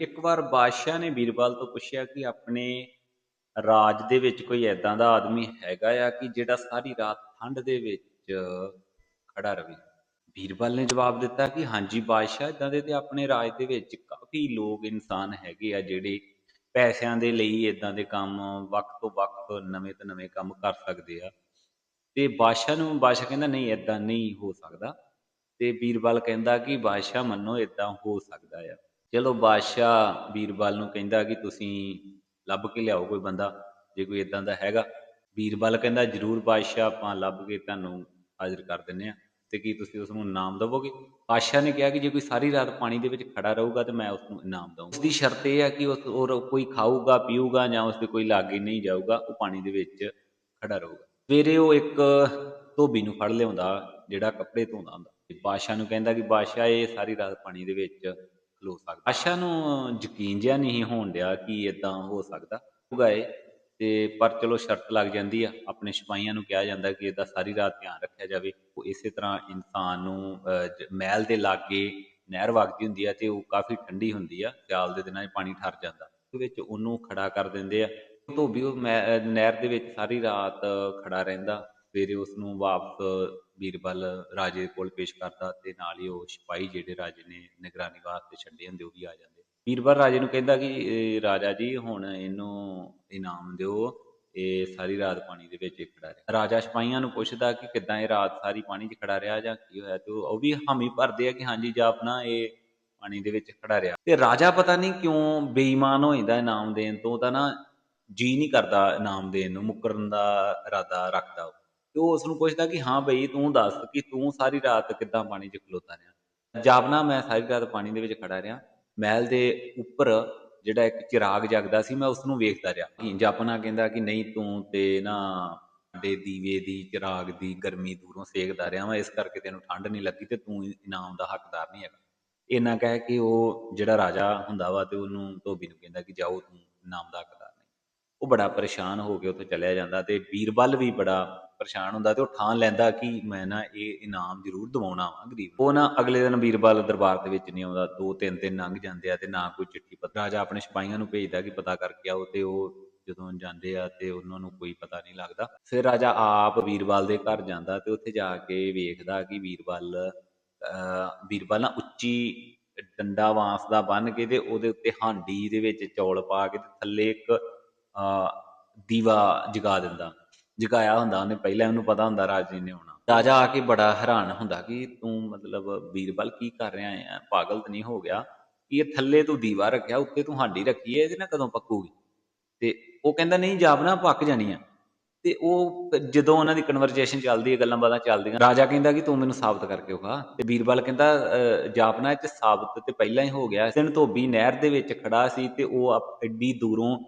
ਇੱਕ ਵਾਰ ਬਾਦਸ਼ਾਹ ਨੇ ਬੀਰਬਲ ਤੋਂ ਪੁੱਛਿਆ ਕਿ ਆਪਣੇ ਰਾਜ ਦੇ ਵਿੱਚ ਕੋਈ ਐਦਾਂ ਦਾ ਆਦਮੀ ਹੈਗਾ ਆ ਕਿ ਜਿਹੜਾ ਸਾਰੀ ਰਾਤ ਠੰਡ ਦੇ ਵਿੱਚ ਖੜਾ ਰਵੇ? ਬੀਰਬਲ ਨੇ ਜਵਾਬ ਦਿੱਤਾ ਕਿ ਹਾਂਜੀ ਬਾਦਸ਼ਾਹ ਇਦਾਂ ਦੇ ਤੇ ਆਪਣੇ ਰਾਜ ਦੇ ਵਿੱਚ ਕਾਫੀ ਲੋਕ ਇਨਸਾਨ ਹੈਗੇ ਆ ਜਿਹੜੇ ਪੈਸਿਆਂ ਦੇ ਲਈ ਇਦਾਂ ਦੇ ਕੰਮ ਵਕਤ ਤੋਂ ਵਕਤ ਨਵੇਂ ਤੋਂ ਨਵੇਂ ਕੰਮ ਕਰ ਸਕਦੇ ਆ। ਤੇ ਬਾਦਸ਼ਾਹ ਨੂੰ, ਬਾਦਸ਼ਾਹ ਕਹਿੰਦਾ, ਨਹੀਂ ਇਦਾਂ ਨਹੀਂ ਹੋ ਸਕਦਾ। ਤੇ ਬੀਰਬਲ ਕਹਿੰਦਾ ਕਿ ਬਾਦਸ਼ਾਹ ਮੰਨੋ ਇਦਾਂ ਹੋ ਸਕਦਾ ਆ। ਚਲੋ ਬਾਦਸ਼ਾਹ ਬੀਰਬਲ ਨੂੰ ਕਹਿੰਦਾ ਕਿ ਤੁਸੀਂ ਲੱਭ ਕੇ ਲਿਆਓ ਕੋਈ ਬੰਦਾ, ਜੇ ਕੋਈ ਇਦਾਂ ਦਾ ਹੈਗਾ। ਬੀਰਬਲ ਕਹਿੰਦਾ, ਜਰੂਰ ਬਾਦਸ਼ਾਹ, ਆਪਾਂ ਲੱਭ ਕੇ ਤੁਹਾਨੂੰ ਹਾਜ਼ਰ ਕਰ ਦਿੰਨੇ ਆ ਤੇ ਕੀ ਤੁਸੀਂ ਉਸ ਨੂੰ ਇਨਾਮ ਦੇਵੋਗੇ? ਬਾਦਸ਼ਾਹ ਨੇ ਕਿਹਾ ਕਿ ਜੇ ਕੋਈ ਸਾਰੀ ਰਾਤ ਪਾਣੀ ਦੇ ਵਿੱਚ ਖੜਾ ਰਹੂਗਾ ਤੇ ਮੈਂ ਉਸ ਨੂੰ ਇਨਾਮ ਦਊਂਗਾ। ਉਸ ਦੀ ਸ਼ਰਤ ਇਹ ਹੈ ਕਿ ਉਸ ਔਰ ਕੋਈ ਖਾਊਗਾ, ਪੀਊਗਾ ਜਾਂ ਉਸ ਦੇ ਕੋਈ ਲਾਗੇ ਨਹੀਂ ਜਾਊਗਾ, ਉਹ ਪਾਣੀ ਦੇ ਵਿੱਚ ਖੜਾ ਰਹੂਗਾ। ਸਵੇਰੇ ਉਹ ਇੱਕ ਧੋਬੀ ਨੂੰ ਫੜ ਲਿਆਉਂਦਾ, ਜਿਹੜਾ ਕੱਪੜੇ ਧੋਂਦਾ ਹੁੰਦਾ। ਬਾਦਸ਼ਾਹ ਨੂੰ ਕਹਿੰਦਾ ਕਿ, ਬਾਦਸ਼ਾਹ, ਇਹ ਸਾਰੀ ਰਾਤ ਪਾਣੀ ਦੇ ਵਿੱਚ ਖਲੋ ਸਕਦਾ। ਬਾਦਸ਼ਾਹ ਨੂੰ ਯਕੀਨ ਜਿਹਾ ਨਹੀਂ ਹੋਣ ਡਿਆ ਕਿ ਇਦਾਂ ਹੋ ਸਕਦਾ। ਹੋਊਗਾ ਇਹ ਤੇ ਪਰ ਚਲੋ ਸ਼ਰਤ ਲੱਗ ਜਾਂਦੀ ਆ। ਆਪਣੇ ਸਿਪਾਹੀਆਂ ਨੂੰ ਕਿਹਾ ਜਾਂਦਾ ਕਿ ਇਹਦਾ ਸਾਰੀ ਰਾਤ ਧਿਆਨ ਰੱਖਿਆ ਜਾਵੇ। ਉਹ ਇਸੇ ਤਰ੍ਹਾਂ ਇਨਸਾਨ ਨੂੰ ਮਹਿਲ ਦੇ ਲਾਗੇ ਨਹਿਰ ਵਗਦੀ ਹੁੰਦੀ ਆ ਤੇ ਉਹ ਕਾਫੀ ਠੰਡੀ ਹੁੰਦੀ ਆ। ਸਿਆਲ ਦੇ ਦਿਨਾਂ 'ਚ ਪਾਣੀ ਠਰ ਜਾਂਦਾ। ਉਹਦੇ ਵਿੱਚ ਉਹਨੂੰ ਖੜਾ ਕਰ ਦਿੰਦੇ ਆ। ਧੋਬੀ ਉਹ ਮਹਿ- ਨਹਿਰ ਦੇ ਵਿੱਚ ਸਾਰੀ ਰਾਤ ਖੜਾ ਰਹਿੰਦਾ। ਸਵੇਰੇ ਉਸ ਨੂੰ ਵਾਪਸ ਬੀਰਬਲ ਰਾਜੇ ਕੋਲ ਪੇਸ਼ ਕਰਦਾ ਤੇ ਨਾਲ ਹੀ ਉਹ ਸਿਪਾਹੀ ਜਿਹੜੇ ਰਾਜੇ ਨੇ ਨਿਗਰਾਨੀ ਵਾਸਤੇ ਛੱਡੇ ਹੁੰਦੇ ਉਹ ਵੀ ਆ ਜਾਂਦੇ। ਬੀਰਬਲ ਰਾਜੇ ਨੂੰ ਕਹਿੰਦਾ ਕਿ ਰਾਜਾ ਜੀ, ਹੁਣ ਇਹਨੂੰ ਇਨਾਮ ਦਿਓ। ਇਹ ਸਾਰੀ ਰਾਤ ਪਾਣੀ ਦੇ ਵਿੱਚ ਖੜਾ ਰਿਹਾ। ਰਾਜਾ ਸਿਪਾਹੀਆਂ ਨੂੰ ਪੁੱਛਦਾ ਕਿ ਕਿੱਦਾਂ ਇਹ ਰਾਤ ਸਾਰੀ ਪਾਣੀ 'ਚ ਖੜਾ ਰਿਹਾ ਜਾਂ ਕੀ ਹੋਇਆ? ਤੇ ਉਹ ਵੀ ਹਾਮੀ ਭਰਦੇ ਆ ਕਿ ਹਾਂਜੀ ਜਾਪਨਾ ਇਹ ਪਾਣੀ ਦੇ ਵਿੱਚ ਖੜਾ ਰਿਹਾ। ਤੇ ਰਾਜਾ ਪਤਾ ਨਹੀਂ ਕਿਉਂ ਬੇਈਮਾਨ ਹੋ ਜਾਂਦਾ ਇਨਾਮ ਦੇਣ ਤੋਂ ਤਾਂ ਨਾ ਜੀ ਨਹੀਂ ਕਰਦਾ ਇਨਾਮ ਦੇਣ ਨੂੰ, ਮੁਕਰਨ ਦਾ ਇਰਾਦਾ ਰੱਖਦਾ ਤੇ ਉਹ ਉਸ ਨੂੰ ਪੁੱਛਦਾ ਕਿ ਹਾਂ ਬਈ ਤੂੰ ਦੱਸ ਕਿ ਤੂੰ ਸਾਰੀ ਰਾਤ ਕਿੱਦਾਂ ਪਾਣੀ 'ਚ ਖਲੋਤਾ ਰਿਹਾ। ਜਾਪਨਾ ਮੈਂ ਸਾਰੀ ਰਾਤ ਪਾਣੀ ਦੇ ਵਿੱਚ ਖੜਾ ਰਿਹਾ। ਮਹਿਲ ਦੇ ਉੱਪਰ ਜਿਹੜਾ ਇੱਕ ਚਿਰਾਗ ਜਗਦਾ ਸੀ, ਮੈਂ ਉਸ ਨੂੰ ਵੇਖਦਾ ਰਿਹਾ। ਕਿ ਜਾਪਨਾ ਕਹਿੰਦਾ ਕਿ ਨਹੀਂ ਤੂੰ ਤੇ ਨਾ ਦੇ ਦੀਵੇ ਦੀ ਚਿਰਾਗ ਦੀ ਗਰਮੀ ਦੂਰੋਂ ਸੇਕਦਾ ਰਿਹਾ ਵਾ, ਇਸ ਕਰਕੇ ਤੈਨੂੰ ਠੰਡ ਨਹੀਂ ਲੱਗੀ ਤੇ ਤੂੰ ਇਨਾਮ ਦਾ ਹੱਕਦਾਰ ਨਹੀਂ ਹੈਗਾ। ਇੰਨਾ ਕਹਿ ਕੇ ਉਹ ਜਿਹੜਾ ਰਾਜਾ ਹੁੰਦਾ ਵਾ ਤੇ ਉਹਨੂੰ ਧੋਬੀ ਨੂੰ ਕਹਿੰਦਾ ਕਿ ਜਾਓ ਤੂੰ ਇਨਾਮ ਦਾ ਹੱਕਦਾਰ ਨਹੀਂ। ਉਹ ਬੜਾ ਪਰੇਸ਼ਾਨ ਹੋ ਕੇ ਉੱਥੇ ਚਲਿਆ ਜਾਂਦਾ ਤੇ ਬੀਰਬਲ ਵੀ ਬੜਾ ਪਰੇਸ਼ਾਨ ਹੁੰਦਾ ਤੇ ਉਹ ਠਾਣ ਲੈਂਦਾ ਕਿ ਮੈਂ ਨਾ ਇਹ ਇਨਾਮ ਜ਼ਰੂਰ ਦਿਵਾਉਣਾ ਵਾ ਗਰੀਬ ਉਹ ਨਾ ਅਗਲੇ ਦਿਨ ਬੀਰਬਲ ਦਰਬਾਰ ਦੇ ਵਿੱਚ ਨਹੀਂ ਆਉਂਦਾ। ਦੋ ਤਿੰਨ ਦਿਨ ਲੰਘ ਜਾਂਦੇ ਆ ਤੇ ਨਾ ਕੋਈ ਚਿੱਠੀ ਪੱਤਰ ਰਾਜਾ ਆਪਣੇ ਸਿਪਾਹੀਆਂ ਨੂੰ ਭੇਜਦਾ ਕਿ ਪਤਾ ਕਰਕੇ ਆਓ ਤੇ ਉਹ ਜਦੋਂ ਜਾਂਦੇ ਆ ਤੇ ਉਹਨਾਂ ਨੂੰ ਕੋਈ ਪਤਾ ਨਹੀਂ ਲੱਗਦਾ। ਫਿਰ ਰਾਜਾ ਆਪ ਬੀਰਬਲ ਦੇ ਘਰ ਜਾਂਦਾ ਤੇ ਉੱਥੇ ਜਾ ਕੇ ਵੇਖਦਾ ਕਿ ਵੀਰਬਾਲ ਅਹ ਬੀਰਬਲ ਨਾ ਉੱਚੀ ਡੰਡਾ ਵਾਂਸ ਦਾ ਬੰਨ ਕੇ ਤੇ ਉਹਦੇ ਉੱਤੇ ਹਾਂਡੀ ਦੇ ਵਿੱਚ ਚੌਲ ਪਾ ਕੇ ਤੇ ਥੱਲੇ ਇੱਕ, ਅਹ ਦੀਵਾ ਜਗਾ ਦਿੰਦਾ। ਜਗਾਇਆ ਹੁੰਦਾ ਉਹਨੇ ਪਹਿਲਾਂ ਉਹਨੂੰ ਪਤਾ ਹੁੰਦਾ ਰਾਜੇ ਨੇ ਆਉਣਾ। ਰਾਜਾ ਆ ਕੇ ਬੜਾ ਹੈਰਾਨ ਹੁੰਦਾ ਕਿ ਤੂੰ ਮਤਲਬ ਬੀਰਬਲ ਕੀ ਕਰ ਰਿਹਾ ਹੈ? ਪਾਗਲ ਤਾਂ ਨਹੀਂ ਹੋ ਗਿਆ। ਕਿ ਇਹ ਥੱਲੇ ਤੂੰ ਦੀਵਾ ਰੱਖਿਆ ਉੱਤੇ ਤੂੰ ਹਾਂਡੀ ਰੱਖੀ ਹੈ ਇਹਦੇ ਨਾਲ ਕਦੋਂ ਪੱਕੂਗੀ? ਤੇ ਉਹ ਕਹਿੰਦਾ ਨਹੀਂ ਜਾਪਨਾ ਪੱਕ ਜਾਣੀ ਆ। ਤੇ ਉਹ ਜਦੋਂ ਉਹਨਾਂ ਦੀ ਕਨਵਰਜੇਸ਼ਨ ਚੱਲਦੀ ਹੈ ਗੱਲਾਂ ਬਾਤਾਂ ਚੱਲਦੀਆਂ ਰਾਜਾ ਕਹਿੰਦਾ ਕਿ ਤੂੰ ਮੈਨੂੰ ਸਾਬਤ ਕਰਕੇ ਵਿਖਾ। ਤੇ ਬੀਰਬਲ ਕਹਿੰਦਾ ਅਹ, ਜਾਪਨਾ ਇਹ ਚ ਸਾਬਤ ਤੇ ਪਹਿਲਾਂ ਹੀ ਹੋ ਗਿਆ। ਇਸ ਦਿਨ ਧੋਬੀ ਨਹਿਰ ਦੇ ਵਿੱਚ ਖੜਾ ਸੀ ਤੇ ਉਹ ਆਪ- ਐਡੀ ਦੂਰੋਂ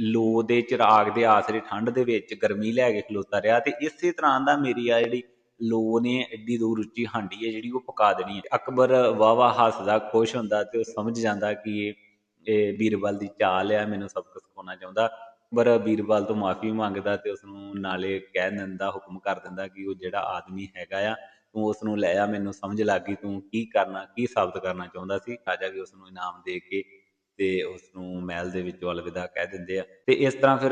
ਲੋ ਦੇ, ਚਿਰਾਗ ਦੇ ਆਸਰੇ ਠੰਡ ਦੇ ਵਿੱਚ ਗਰਮੀ ਲੈ ਕੇ ਖਲੋਤਾ ਰਿਹਾ ਤੇ ਇਸੇ ਤਰ੍ਹਾਂ ਦਾ ਮੇਰੀ ਆ ਜਿਹੜੀ ਲੋ ਨੇ ਐਡੀ ਦੂਰ ਉੱਚੀ ਹਾਂਡੀ ਹੈ ਜਿਹੜੀ ਉਹ ਪਕਾ ਦੇਣੀ ਹੈ। ਅਕਬਰ ਵਾਵਾ ਹੱਸਦਾ, ਖੁਸ਼ ਹੁੰਦਾ ਤੇ ਉਹ ਸਮਝ ਜਾਂਦਾ ਕਿ ਇਹ ਬੀਰਬਲ ਦੀ ਚਾਲ ਆ, ਮੈਨੂੰ ਸਬਕ ਸਿਖਾਉਣਾ ਚਾਹੁੰਦਾ। ਅਕਬਰ ਬੀਰਬਲ ਤੋਂ ਮਾਫੀ ਮੰਗਦਾ ਤੇ ਉਸ ਨੂੰ ਨਾਲੇ ਕਹਿ ਦਿੰਦਾ, ਹੁਕਮ ਕਰ ਦਿੰਦਾ ਕਿ ਉਹ ਜਿਹੜਾ ਆਦਮੀ ਹੈਗਾ ਆ, ਤੂੰ ਉਸ ਨੂੰ ਲੈ ਆ, ਮੈਨੂੰ ਸਮਝ ਲੱਗ ਗਈ, ਤੂੰ ਕੀ ਕਰਨਾ, ਕੀ ਸਾਬਤ ਕਰਨਾ ਚਾਹੁੰਦਾ ਸੀ? ਖਾਜਾ ਵੀ ਉਸ ਨੂੰ ਇਨਾਮ ਦੇ ਕੇ ਤੇ ਉਸ ਨੂੰ ਮਹਿਲ ਦੇ ਵਿੱਚੋਂ ਅਲਵਿਦਾ ਕਹਿ ਦਿੰਦੇ ਆ। ਤੇ ਇਸ ਤਰ੍ਹਾਂ ਫਿਰ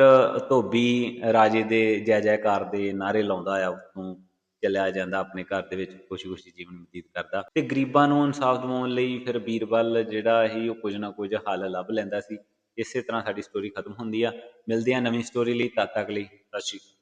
ਧੋਬੀ ਰਾਜੇ ਦੇ ਜੈ ਜੈਕਾਰ ਦੇ ਨਾਰੇ ਲਾਉਂਦਾ ਆ, ਉਸਨੂੰ ਚਲਿਆ ਜਾਂਦਾ ਆਪਣੇ ਘਰ ਦੇ ਵਿੱਚ ਖੁਸ਼ੀ-ਖੁਸ਼ੀ ਜੀਵਨ ਬਤੀਤ ਕਰਦਾ। ਤੇ ਗਰੀਬਾਂ ਨੂੰ ਇਨਸਾਫ ਦਿਵਾਉਣ ਲਈ ਫਿਰ ਬੀਰਬਲ ਜਿਹੜਾ ਸੀ, ਉਹ ਕੁਝ ਨਾ ਕੁਝ ਹੱਲ ਲੱਭ ਲੈਂਦਾ ਸੀ। ਇਸੇ ਤਰ੍ਹਾਂ ਸਾਡੀ ਸਟੋਰੀ ਖਤਮ ਹੁੰਦੀ ਆ। ਮਿਲਦੇ ਆ ਨਵੀਂ ਸਟੋਰੀ ਲਈ, ਤਦ ਤੱਕ ਲਈ ਸਤਿ ਸ਼੍ਰੀ ਅਕਾਲ।